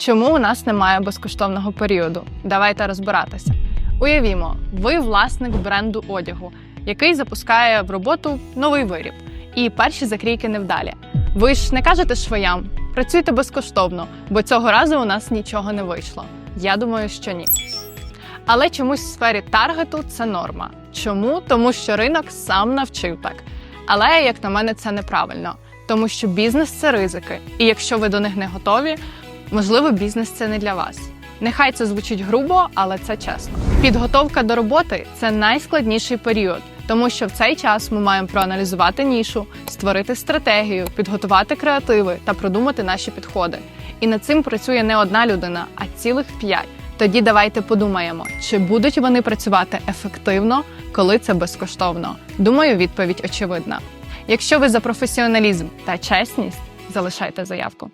Чому у нас немає безкоштовного періоду? Давайте розбиратися. Уявімо, ви власник бренду одягу, який запускає в роботу новий виріб, і перші закрійки невдалі. Ви ж не кажете швоям, працюйте безкоштовно, бо цього разу у нас нічого не вийшло. Я думаю, що ні. Але чомусь в сфері таргету це норма. Чому? Тому що ринок сам навчив так. Але, як на мене, це неправильно, тому що бізнес це ризики. І якщо ви до них не готові, можливо, бізнес це не для вас. Нехай це звучить грубо, але це чесно. Підготовка до роботи це найскладніший період, тому що в цей час ми маємо проаналізувати нішу, створити стратегію, підготувати креативи та продумати наші підходи. І над цим працює не одна людина, а цілих п'ять. Тоді давайте подумаємо, чи будуть вони працювати ефективно, коли це безкоштовно. Думаю, відповідь очевидна. Якщо ви за професіоналізм та чесність, залишайте заявку.